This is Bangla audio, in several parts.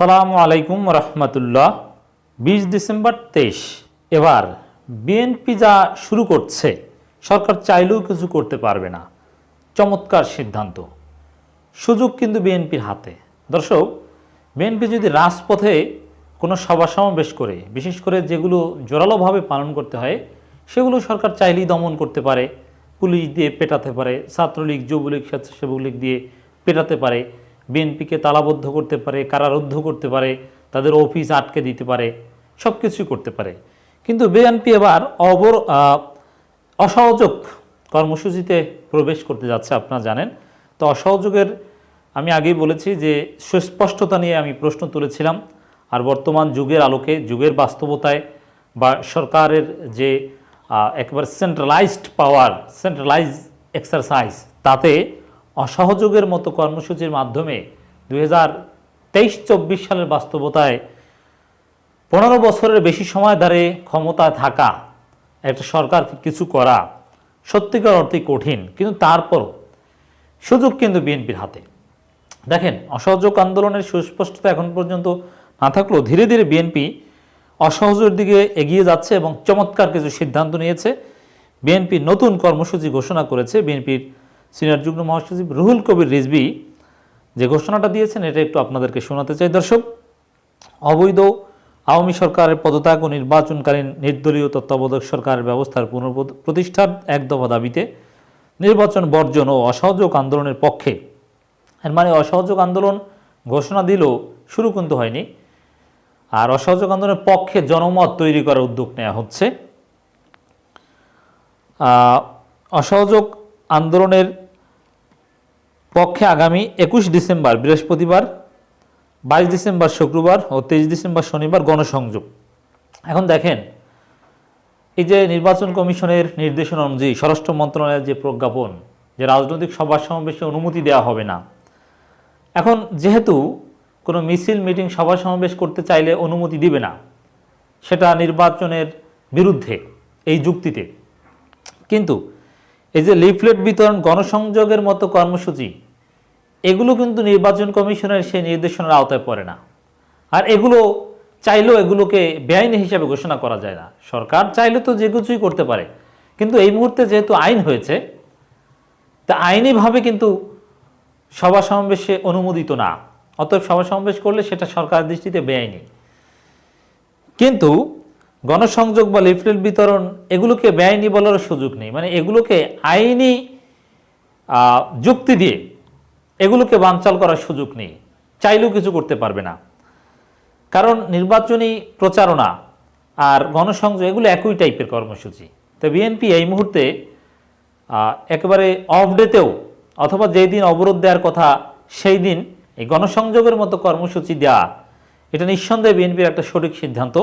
সালামু আলাইকুম রহমতুল্লাহ। বিশ ডিসেম্বর তেইশ। এবার বিএনপি যা শুরু করছে, সরকার চাইলেও কিছু করতে পারবে না। চমৎকার সিদ্ধান্ত। সুযোগ কিন্তু বিএনপির হাতে। দর্শক, বিএনপি যদি রাজপথে কোনো সভা সমাবেশ করে, বিশেষ করে যেগুলো জোরালোভাবে পালন করতে হয়, সেগুলো সরকার চাইলেই দমন করতে পারে, পুলিশ দিয়ে পেটাতে পারে, ছাত্রলীগ, যুবলীগ স্বেচ্ছাসেবক লীগ দিয়ে পেটাতে পারে। বিএনপিকে তালাবদ্ধ করতে পারে, কারারুদ্ধ করতে পারে, তাদের অফিস আটকে দিতে পারে সব কিছুই করতে পারে। কিন্তু বিএনপি এবার অবর অসহযোগ কর্মসূচিতে প্রবেশ করতে যাচ্ছে, আপনারা জানেন। তো অসহযোগের আমি আগেই বলেছি যে, সুস্পষ্টতা নিয়ে আমি প্রশ্ন তুলেছিলাম, আর বর্তমান যুগের আলোকে, যুগের বাস্তবতায় বা সরকারের যে একবার সেন্ট্রালাইজড পাওয়ার সেন্ট্রালাইজ এক্সারসাইজ তাতে অসহযোগের মতো কর্মসূচির মাধ্যমে দুই হাজার তেইশ চব্বিশ সালের বাস্তবতায় পনেরো বছরের বেশি সময় ধরে ক্ষমতায় থাকা একটা সরকারকে কিছু করা সত্যিকার অর্থে কঠিন, কিন্তু তারপরও সুযোগ কিন্তু বিএনপির হাতে। দেখেন, অসহযোগ আন্দোলনের সুস্পষ্টতা এখন পর্যন্ত না থাকলেও ধীরে ধীরে বিএনপি অসহযোগের দিকে এগিয়ে যাচ্ছে এবং চমৎকার কিছু সিদ্ধান্ত নিয়েছে। বিএনপি নতুন কর্মসূচি ঘোষণা করেছে। বিএনপির সিনিয়র যুগ্ম মহাসচিব রুহুল কবির রিজভি যে ঘোষণাটা দিয়েছেন, এটা একটু আপনাদেরকে শোনাতে চাই। দর্শক, অবৈধ আওয়ামী সরকারের পদত্যাগ ও নির্বাচনকালীন নির্দলীয় তত্ত্বাবধায়ক সরকারের ব্যবস্থার পুনঃপ্রতিষ্ঠার এক দফা দাবিতে নির্বাচন বর্জন ও অসহযোগ আন্দোলনের পক্ষে। এর মানে অসহযোগ আন্দোলন ঘোষণা দিলেও শুরু কিন্তু হয়নি। আর অসহযোগ আন্দোলনের পক্ষে জনমত তৈরি করার উদ্যোগ নেওয়া হচ্ছে। অসহযোগ আন্দোলনের পক্ষে আগামী একুশ ডিসেম্বর, বৃহস্পতিবার, বাইশ ডিসেম্বর শুক্রবার ও তেইশ ডিসেম্বর শনিবার গণসংযোগ। এখন দেখেন, এই যে নির্বাচন কমিশনের নির্দেশনা অনুযায়ী স্বরাষ্ট্র মন্ত্রণালয়ের যে প্রজ্ঞাপন, যে রাজনৈতিক সভা সমাবেশে অনুমতি দেওয়া হবে না। এখন যেহেতু কোনো মিছিল, মিটিং, সভা সমাবেশ করতে চাইলে অনুমতি দিবে না, সেটা নির্বাচনের বিরুদ্ধে, এই যুক্তিতে। কিন্তু এই যে লিফলেট বিতরণ, গণসংযোগের মতো কর্মসূচি এগুলো কিন্তু নির্বাচন কমিশনের সেই নির্দেশনার আওতায় পড়ে না। আর এগুলো চাইলেও এগুলোকে বেআইনি হিসাবে ঘোষণা করা যায় না। সরকার চাইলে তো যে কিছুই করতে পারে। কিন্তু এই মুহূর্তে যেহেতু আইন হয়েছে, তা আইনিভাবে কিন্তু সভা সমাবেশে অনুমোদিত না। অতএব সভা সমাবেশ করলে সেটা সরকারের দৃষ্টিতে বেআইনি। কিন্তু গণসংযোগ বা লিফলেট বিতরণ এগুলোকে বেআইনি বলার সুযোগ নেই। মানে এগুলোকে আইনি যুক্তি দিয়ে এগুলোকে বানচাল করার সুযোগ নেই। চাইলেও কিছু করতে পারবে না। কারণ নির্বাচনী প্রচারণা আর গণসংযোগ এগুলো একই টাইপের কর্মসূচি। তো বিএনপি এই মুহূর্তে একেবারে অফ ডেতেও অথবা যেই দিন অবরোধ দেওয়ার কথা সেই দিন এই গণসংযোগের মতো কর্মসূচি দেওয়া এটা নিঃসন্দেহে বিএনপির একটা সঠিক সিদ্ধান্ত।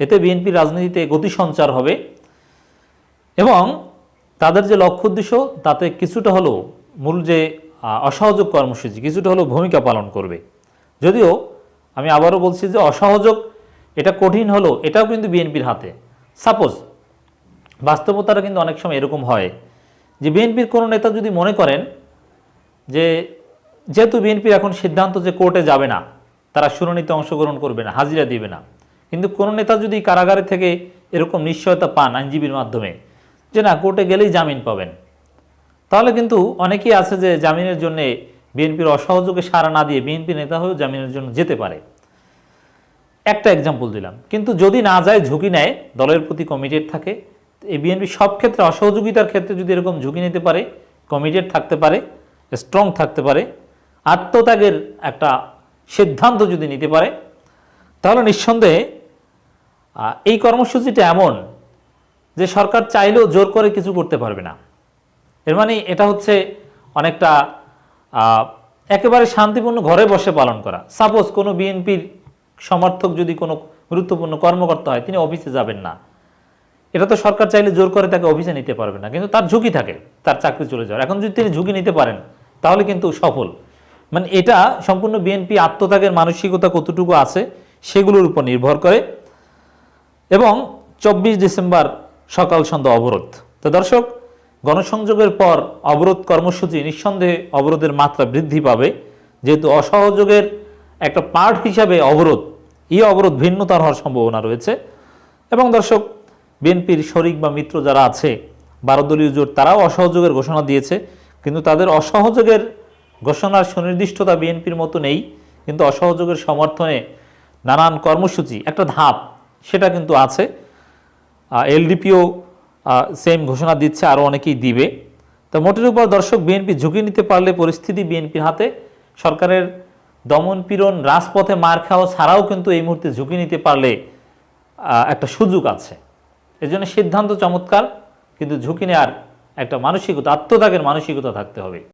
এতে বিএনপির রাজনীতিতে গতি সঞ্চার হবে। এবং তাদের যে লক্ষ্য উদ্দেশ্য, তাতে কিছুটা হলেও মূল যে অসহযোগ কর্মসূচি, কিছুটা হলেও ভূমিকা পালন করবে। যদিও আমি আবারও বলছি যে অসহযোগ, এটা কঠিন হলো এটাও কিন্তু বিএনপির হাতে। সাপোজ বাস্তবতাটা কিন্তু অনেক সময় এরকম হয় যে বিএনপির কোনো নেতা যদি মনে করেন যে যেহেতু বিএনপির এখন সিদ্ধান্ত যে কোর্টে যাবে না, তারা শুনানিতে অংশগ্রহণ করবে না, হাজিরা দিবে না, কিন্তু কোনো নেতা যদি কারাগারে থেকে এরকম নিশ্চয়তা পান আইনজীবীর মাধ্যমে যে না, কোর্টে গেলেই জামিন পাবেন তাহলে কিন্তু অনেকেই আছে যে জামিনের জন্য বিএনপির অসহযোগে সাড়া না দিয়ে বিএনপি নেতা হয়েও জামিনের জন্য যেতে পারে। একটা এক্সাম্পল দিলাম। কিন্তু যদি না যায়, ঝুঁকি নেয়, দলের প্রতি কমিটেড থাকে, এই বিএনপি সব ক্ষেত্রে অসহযোগিতার ক্ষেত্রে যদি এরকম ঝুঁকি নিতে পারে কমিটেড থাকতে পারে স্ট্রং থাকতে পারে, আত্মত্যাগের একটা সিদ্ধান্ত যদি নিতে পারে, তাহলে নিঃসন্দেহে এই কর্মসূচিটা এমন যে সরকার চাইলেও জোর করে কিছু করতে পারবে না। এর মানে এটা হচ্ছে অনেকটা একেবারে শান্তিপূর্ণ ঘরে বসে পালন করা। সাপোজ কোনো বিএনপির সমর্থক যদি কোনো গুরুত্বপূর্ণ কর্মকর্তা হয়, তিনি অফিসে যাবেন না। এটা তো সরকার চাইলে জোর করে তাকে অফিসে নিতে পারবে না, কিন্তু তার ঝুঁকি থাকে, তার চাকরি চলে যাওয়ার। এখন যদি তিনি ঝুঁকি নিতে পারেন, তাহলে কিন্তু সফল। মানে এটা সম্পূর্ণ বিএনপি আত্মত্যাগের মানসিকতা কতটুকু আছে, সেগুলোর উপর নির্ভর করে। এবং চব্বিশ ডিসেম্বর সকাল সন্ধ্যা অবরোধ। তো দর্শক গণসংযোগের পর অবরোধ কর্মসূচি নিঃসন্দেহে অবরোধের মাত্রা বৃদ্ধি পাবে। যেহেতু অসহযোগের একটা পার্ট হিসাবে অবরোধ এই অবরোধ ভিন্নতার হওয়ার সম্ভাবনা রয়েছে। এবং দর্শক, বিএনপির শরিক বা মিত্র যারা আছে, বারোদলীয় জোট, তারাও অসহযোগের ঘোষণা দিয়েছে। কিন্তু তাদের অসহযোগের ঘোষণার সুনির্দিষ্টতা বিএনপির মতো নেই। কিন্তু অসহযোগের সমর্থনে নানান কর্মসূচি, একটা ধাপ, সেটা কিন্তু আছে। এলডিপিও সেম ঘোষণা দিচ্ছে আরও অনেকেই দিবে। তো মোটের উপর দর্শক বিএনপি ঝুঁকি নিতে পারলে পরিস্থিতি বিএনপির হাতে। সরকারের দমন পীড়ন রাজপথে মার খাওয়া ছাড়াও কিন্তু এই মুহূর্তে ঝুঁকি নিতে পারলে একটা সুযোগ আছে। এজন্য সিদ্ধান্ত চমৎকার, কিন্তু ঝুঁকি নেওয়ার একটা মানসিকতা, আত্মত্যাগের মানসিকতা থাকতে হবে।